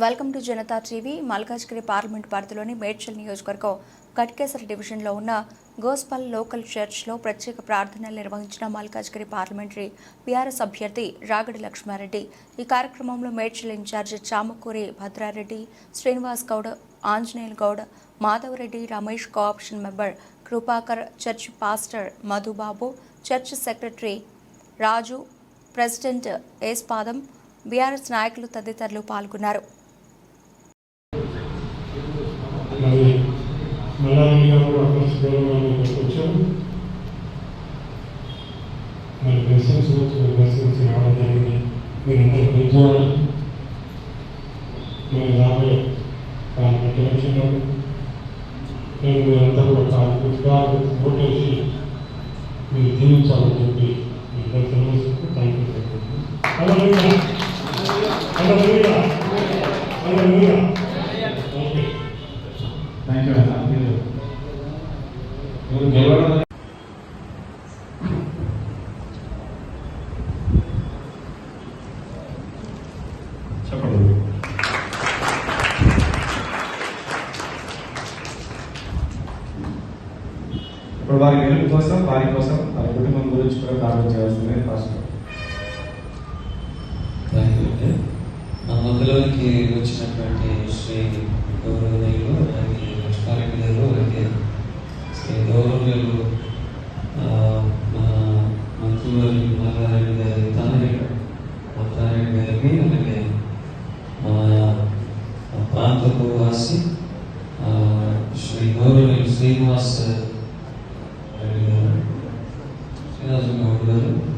Welcome to Janata TV. Malkajgiri parliament పరిధిలోని మేడ్చల్ నియోజకవర్గం కట్కేసర్ డివిజన్లో ఉన్న గోస్పల్ లోకల్ చర్చ్లో ప్రత్యేక ప్రార్థనలు నిర్వహించిన మల్కాజ్గిరి పార్లమెంటరీ బీఆర్ఎస్ అభ్యర్థి రాగడి లక్ష్మారెడ్డి. ఈ కార్యక్రమంలో Medchal incharge Chamakuri Bhadra Reddy Srinivas Goud Anjaneyulu Goud Madhava Reddy Ramesh cooption member Kripakar church pastor Madhubabu church secretary Raju president ఏస్పాదం BRS నాయకులు తదితరులు పాల్గొన్నారు. మరి మల్లారెడ్డి గారు కూడా అడ్రస్ గౌరవాన్ని వచ్చారు మరి దర్శించి వచ్చి దర్శించి రావడం జరిగింది. మీరందరూ పిలిచేవారు మరి రాబోయే పార్లమెంట్ ఎలక్షన్లో నేను మీరంతా కూడా కాలు ఓటేసి మీరు దీవించాలని చెప్పి మీ అందరూ తెలియజేస్తూ థ్యాంక్ యూ ఇప్పుడు వారి వెలుగు కోసం వారి కోసం వారి కుటుంబం గురించి కూడా ప్రార్థన చేయాల్సిందే పాస్టర్. నా మధ్యలోకి వచ్చినటువంటి శ్రీ గౌరవనీయులు అలాగే లక్ష్మారెడ్డి అలాగే శ్రీ గౌరవనీయులు మా మంత్రులు నారాయణ గారి తారయ్య నారాయణ గారికి అలాగే మా ప్రాంతపు వాసి శ్రీ గౌరవనీయులు శ్రీనివాస్ doesn't know.